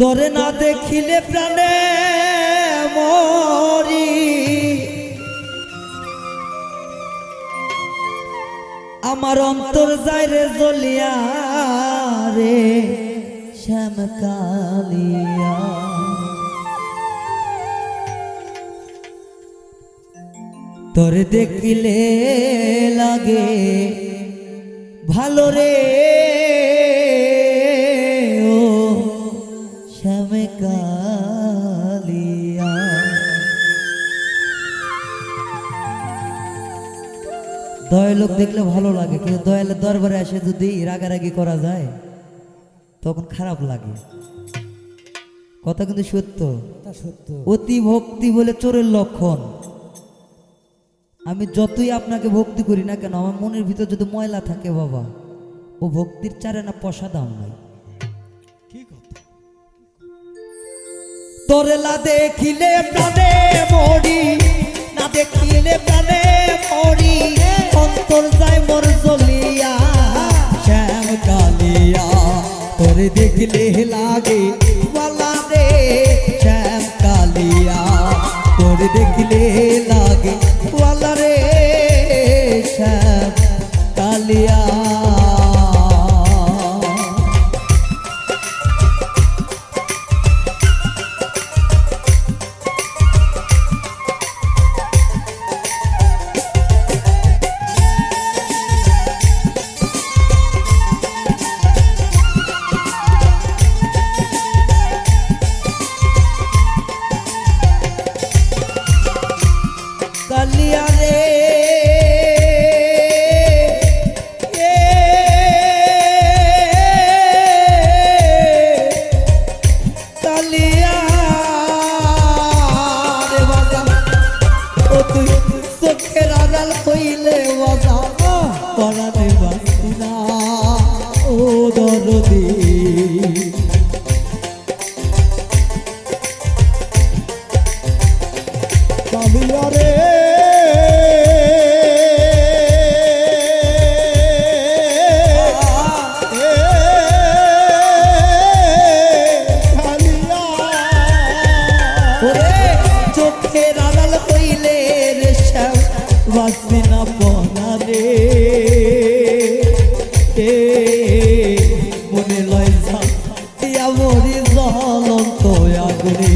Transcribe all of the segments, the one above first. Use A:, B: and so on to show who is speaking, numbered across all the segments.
A: তোরে না দেখিলে প্রাণে মরি। আমার অন্তর যায় রে জ্বলিয়া রে, শ্যাম কালিয়া। তোরে দেখিলে লাগে, ভালো রে কালিয়া। দয়াল লোক দেখলে ভালো লাগে কিন্তু দয়ালের দরবারে এসে যদি রাগারাগি করা যায় তখন খারাপ লাগে। কথা কিন্তু সত্য।
B: সত্য।
A: অতি ভক্তি বলে চোরের লক্ষণ। আমি যতই আপনাকে ভক্তি করি না কেন আমার মনের ভিতর যদি ময়লা থাকে বাবা ও ভক্তির চারে না পশা দাম নাই। তোরেলা দেখিলে প্রাণে মরি, না দেখিলে প্রাণে মরি। অন্তর যায় মর জ্বলিয়া, শ্যাম কালিয়া তোরে দেখলে লাগে বলা রে, শ্যাম কালিয়া তোরে দেখলে কালিয়া রে। ও দরদি।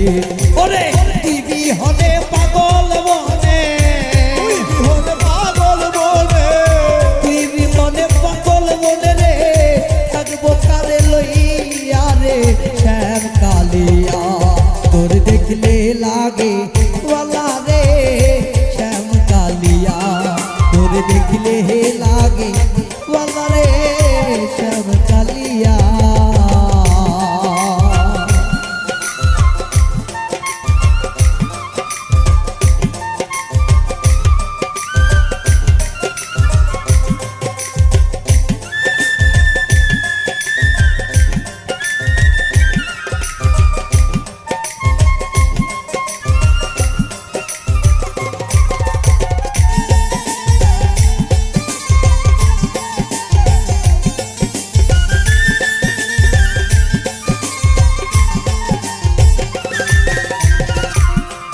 A: yeah.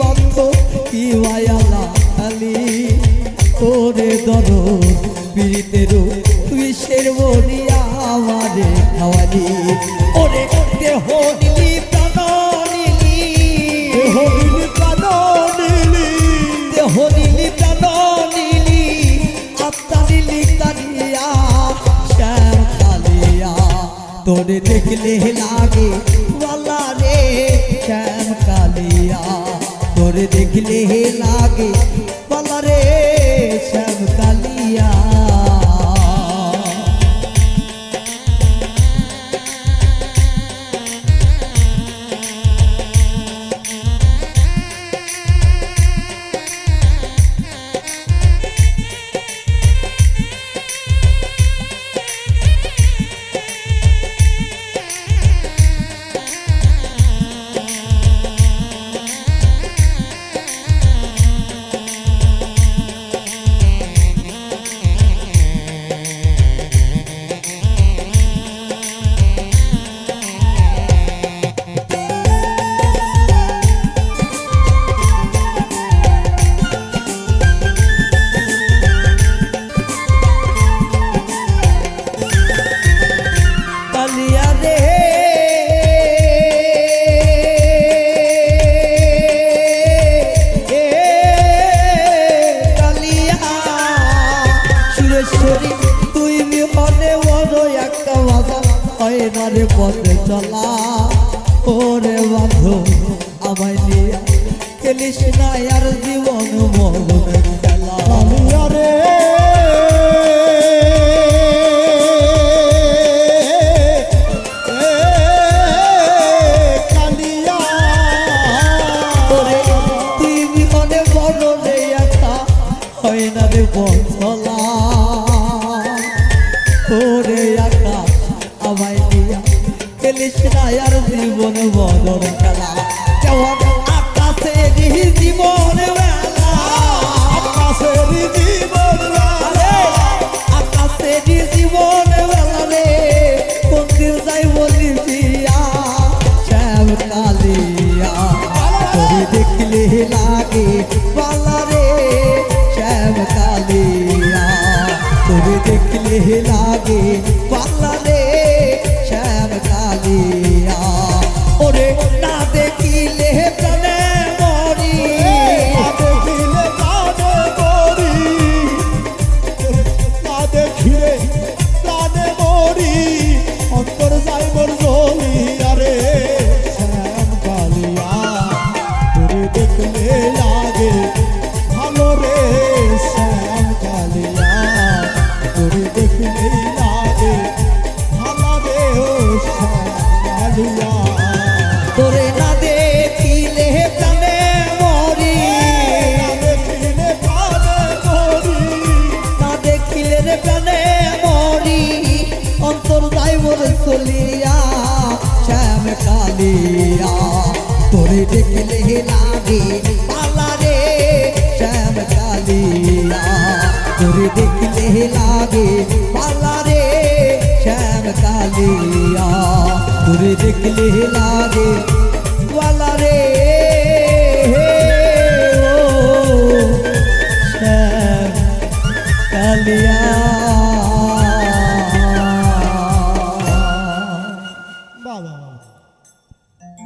A: বন্ধ, কি মায়ালা কালি ওরে দর পীড়িতের বিশ্বের মরিয়া আমারে খাওয়ালি। ওরে দেহ নিলি তোরে দেখলে লাগে তোরে দেখলে হয় না রে পথে চলা। ওরে বান্ধব আমায় নিয়ে খেলিস না আর জীবন মরণের খেলা।
B: কালিয়া। রে
A: ওরে একা আমায় খেলিস না আর জীবন বদর খেলা কেমন আকাশে জীবন মেলা
B: আকাশেরই জীবন
A: আরে আকাশে জীবন মেলা রে মন্দির যাই বলি দিয়া শ্যাম কালিয়া তোরে দেখলে লাগে পালা রে শ্যাম কালিয়া তোরে দেখলে লাগে পালা রে যাইবর চলিয়া শ্যাম কালিয়া তোরে দেখলে লাগে পালা রে শ্যাম কালিয়া তোরে দেখলে লাগে পালা রে শ্যাম কালিয়া তোরে দেখলে